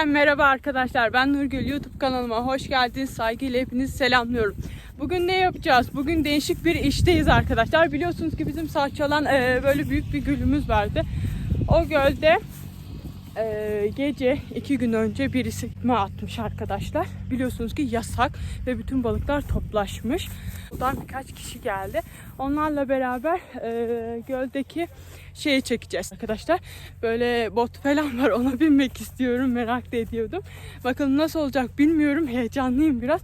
Yeniden merhaba arkadaşlar. Ben Nurgül. YouTube kanalıma hoş geldiniz. Saygıyla hepinizi selamlıyorum. Bugün ne yapacağız? Bugün değişik bir işteyiz arkadaşlar. Biliyorsunuz ki bizim Saçalan e, böyle büyük bir gölümüz vardı. O gölde e, gece iki gün önce birisi mi atmış arkadaşlar. Biliyorsunuz ki yasak ve bütün balıklar toplaşmış. Buradan birkaç kişi geldi. Onlarla beraber e, göldeki şeyi çekeceğiz arkadaşlar. Böyle bot falan var ona binmek istiyorum merak da ediyordum. Bakalım nasıl olacak bilmiyorum heyecanlıyım biraz.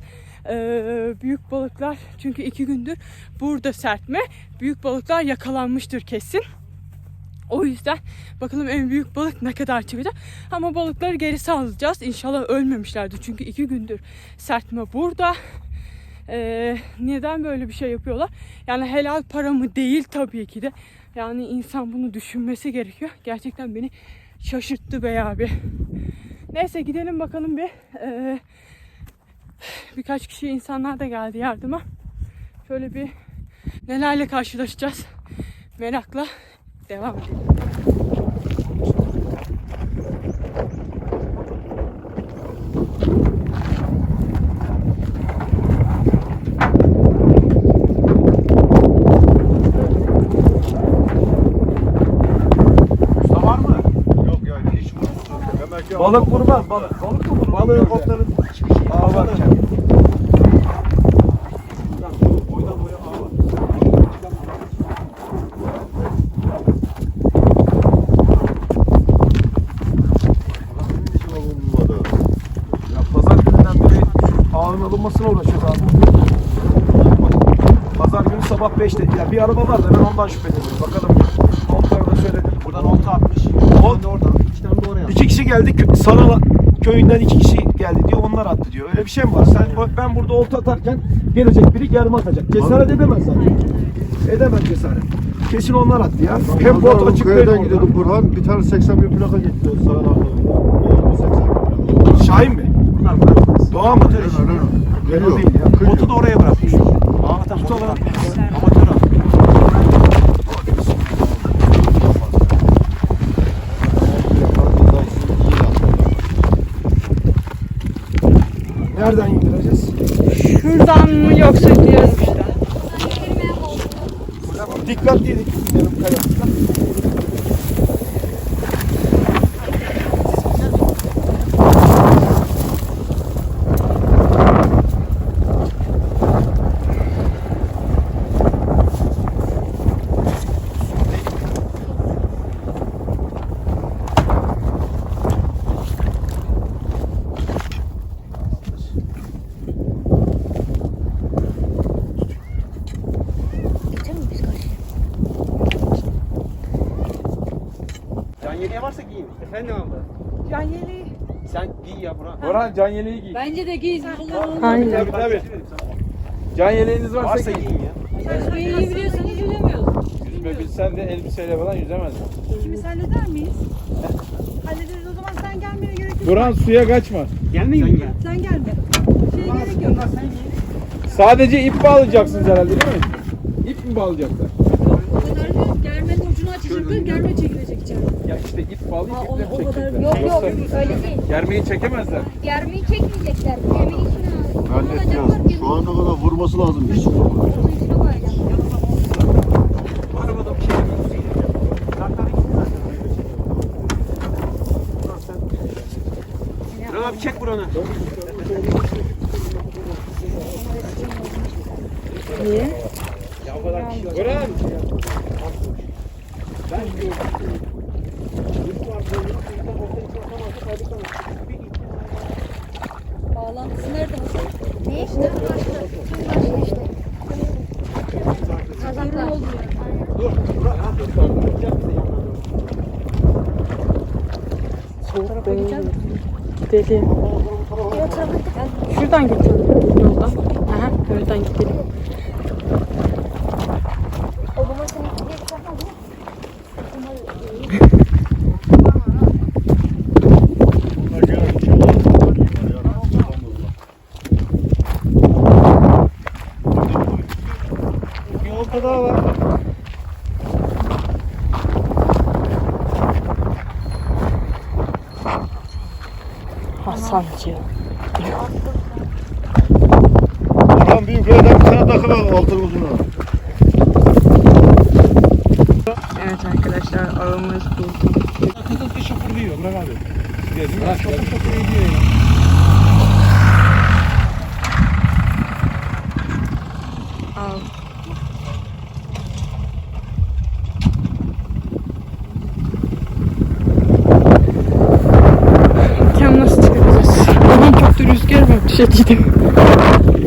Ee, büyük balıklar çünkü iki gündür burada sertme. Büyük balıklar yakalanmıştır kesin. O yüzden bakalım en büyük balık ne kadar çıkacak. Ama balıkları geri salacağız. İnşallah ölmemişlerdir. Çünkü iki gündür sertme burada. Ee, neden böyle bir şey yapıyorlar? Yani helal para mı değil tabii ki de. Yani insan bunu düşünmesi gerekiyor. Gerçekten beni şaşırttı be abi. Neyse gidelim bakalım bir. Ee, birkaç kişi insanlar da geldi yardıma. Şöyle bir nelerle karşılaşacağız. Merakla devam edelim. Usta var mı? Yok yani hiç Ki Balık vurmaz balık. Balık mı vurmaz? Balığı koptanın ağa var. Boydan boya ağa var. Ya alınmasına uğraşıyoruz abi. Pazar günü sabah 5'te. Ya bir araba var da ben ondan şüpheleniyorum. Bakalım. Oltaları da söyledim. Buradan olta atmış. Ol- de oradan. Oraya. İki kişi geldi. Sarala köyünden iki kişi geldi diyor. Onlar attı diyor. Öyle bir şey mi var? Sen ben burada olta atarken gelecek biri yarım atacak. Cesaret edemez zaten. Edemez cesaret. Kesin onlar attı ya. Hem bot açık Köyden orada. gidiyordum Burhan. Bir tane 81 plaka gitti. Sağ tarafta. 81 plaka. Şahin mi? Doğa mı? Geliyor. Botu da oraya bırakmış. Ahmet'ten Tutalım. Amatör abi. Nereden indireceğiz? Şuradan mı yoksa uçtan? Dikkatliydik. Yarım kayakta. Can yeleği varsa giyin. Efendim abi. Can yeleği. Sen giy ya Burhan. Orhan can yeleği giy. Bence de giy. Aynen. Tabii tabii. Can yeleğiniz varsa, Varsa giyin. giyin ya. Yüzmeyi iyi biliyorsanız yüzemiyoruz. Yüzme bilsen de elbiseyle falan yüzemezsin. Şimdi halleder miyiz? Hallederiz o zaman sen gelmene gerek yok. Duran suya kaçma. Gelmeyin mi? Sen gelme. Şey gerek yok. Sadece ip bağlayacaksınız herhalde değil mi? İp mi bağlayacaklar? O kadar değil. Germenin açacaklar. Germe çekilecek içeri. Ya işte ip bağlayıp Ha, iple o- o kadar- çekecekler. Yok yok Yoksa öyle değil. germeyi çekemezler. Germeyi çekmeyecekler. Geminin içine alacaklar. Halledeceğiz. Şu ana kadar vurması lazım. Hiç. Onun içine koyacaklar. Burhan abi çek Burhan'ı. Niye? Duran! Bağlantısı nerede? Ne işte? Başka. İşte. Kazaklar. Soğuk be. Gidelim. Yok tabii. Şuradan gidelim. Yoldan. Aha, yoldan gidelim. O baba seni gidecek yapmaz mı? Bir olta daha var. Sancıyor. Adam büyüklerden bir tane takıver altın uzunu. Evet arkadaşlar ağımız bu. Kızıl kışı fırlıyor bırak abi. Bırak şokur şokur ediyor ya. Al. Kem nasıl çıkaracağız? Bugün çok da rüzgar var dışarıda.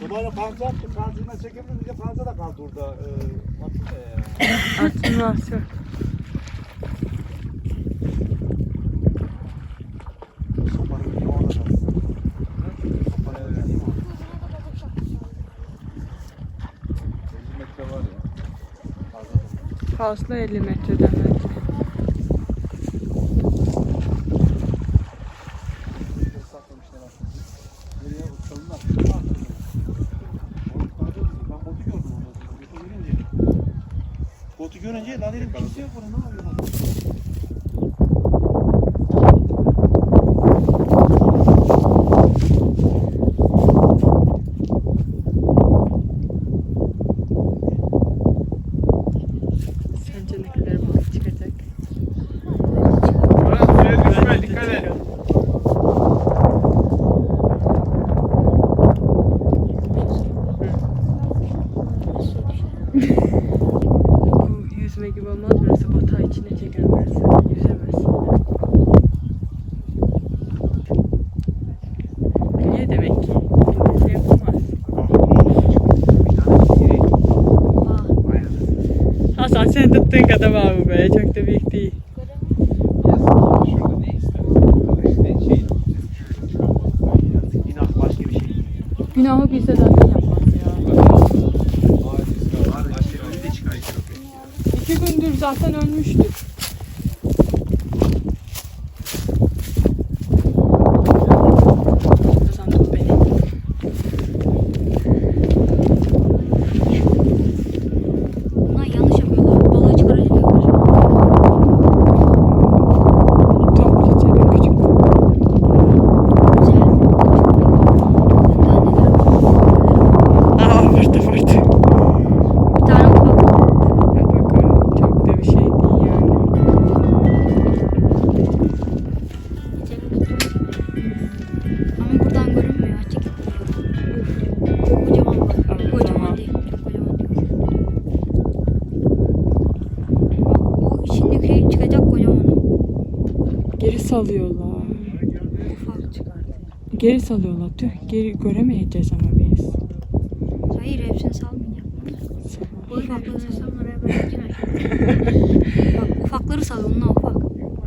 Sabahına pancar attı. Pancarına çekemedince pancar da kaldı orada. Ee, atın ya. Artın varsa. Sopanın bir orada kalsın. Sopanın bir orada. 50 metre var ya. Fazla. Fazla 50 metreden bence. saklamışlar aslında. Nereye uçalımlar? Ben botu görünce. Lan dedim kimse yok burada ne yapıyor lan? Sence ne kadar balık çıkacak? Düşme dikkat et. Bu yüzme gibi olmaz. Burası batağı içine çeker burası. Yüzemezsin. Niye demek ki? Hasan sen tuttuğun kadar var bu be. Çok da büyük değil. Şey. Şey. Günahı bizde zaten yapmaz ya. Çıkar iki gündür zaten ölmüştü. Ufak çıkardı. Geri salıyorlar. Tüh geri göremeyeceğiz ama biz. Hayır hepsini salmayacak. Bu ufakları bırakacağım. Bak ufakları sal ondan ufak.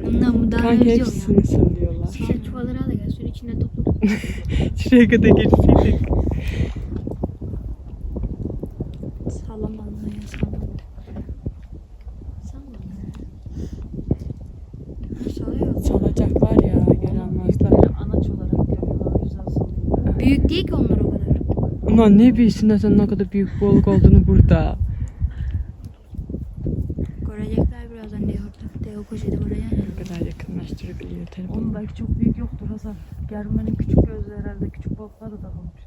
Ondan daha Kanka ya. hepsini salıyorlar. Şu çuvalları al da gel. Suyun içinde topla. Şuraya kadar gerisiydik. Ulan ne bilsinler sen ne kadar büyük balık olduğunu burada. Görecekler birazdan ne yoktu. Teo koşuydu buraya. Ne kadar yakınlaştırıp iyi telefonu. Oğlum belki çok büyük yoktur Hasan. Germenin küçük gözleri herhalde küçük balıklar da takılmış.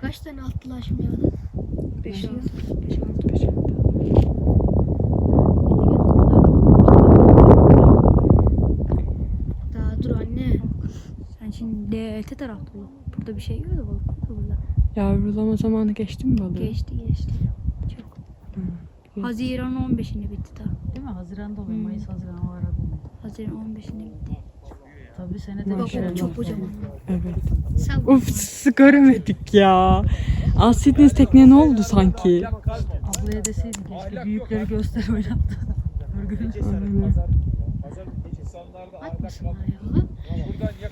Kaç tane attılar şimdi? 5 6 5 6 5 öte tarafta ol. Burada bir şey yok da balık da burada. Yavrulama zamanı geçti mi balığı? Geçti geçti. Çok. Hı. Haziran 15'inde bitti daha. Değil mi? Haziran'da oluyor. Hmm. Mayıs Haziran o arada. Haziran 15'inde bitti. Tabii senede Maşallah. o çok kocaman. Evet. Uf sizi göremedik ya. Asitiniz tekneye ne oldu sanki? Ablaya deseydi keşke büyükleri göster oynattı. Örgülü. Atmasınlar ya.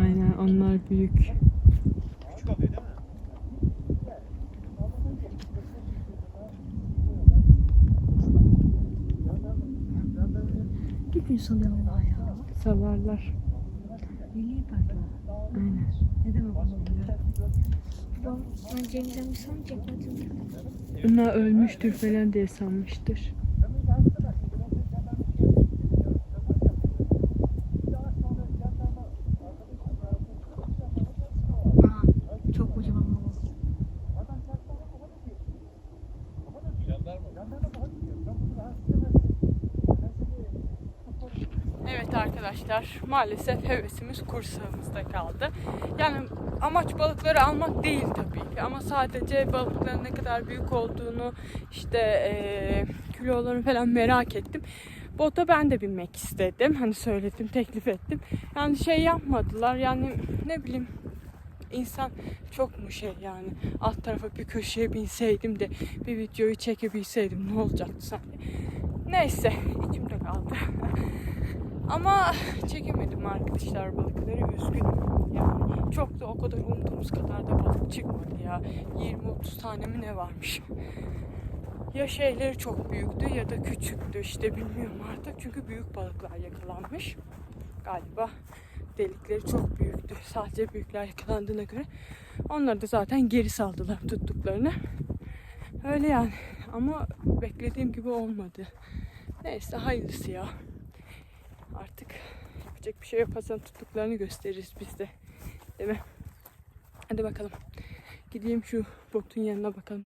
Aynen onlar büyük. Mi? Bir gün salıyor Allah ya. Salarlar. Milli parkı. Aynen. Ne demek oluyor? Ben, bir son çekmedim. Onlar ölmüştür falan diye sanmıştır. Aha, çok kocaman baba. Evet arkadaşlar maalesef hevesimiz kursağımızda kaldı. Yani amaç balıkları almak değil tabii ki ama sadece balıkların ne kadar büyük olduğunu işte eee kilolarını falan merak ettim. Bota ben de binmek istedim. Hani söyledim, teklif ettim. Yani şey yapmadılar. Yani ne bileyim insan çok mu şey yani alt tarafa bir köşeye binseydim de bir videoyu çekebilseydim ne olacaktı sanki. Neyse içimde kaldı. Ama çekemedim arkadaşlar balıkları üzgünüm. Yani çok da o kadar umduğumuz kadar da balık çıkmadı ya. 20-30 tane mi ne varmış. Ya şeyleri çok büyüktü ya da küçüktü işte bilmiyorum artık. Çünkü büyük balıklar yakalanmış. Galiba delikleri çok büyüktü. Sadece büyükler yakalandığına göre. Onları da zaten geri saldılar tuttuklarını. Öyle yani. Ama beklediğim gibi olmadı. Neyse hayırlısı ya. Artık yapacak bir şey yok. Hasan tuttuklarını gösteririz biz de. Değil mi? Hadi bakalım. Gideyim şu botun yanına bakalım.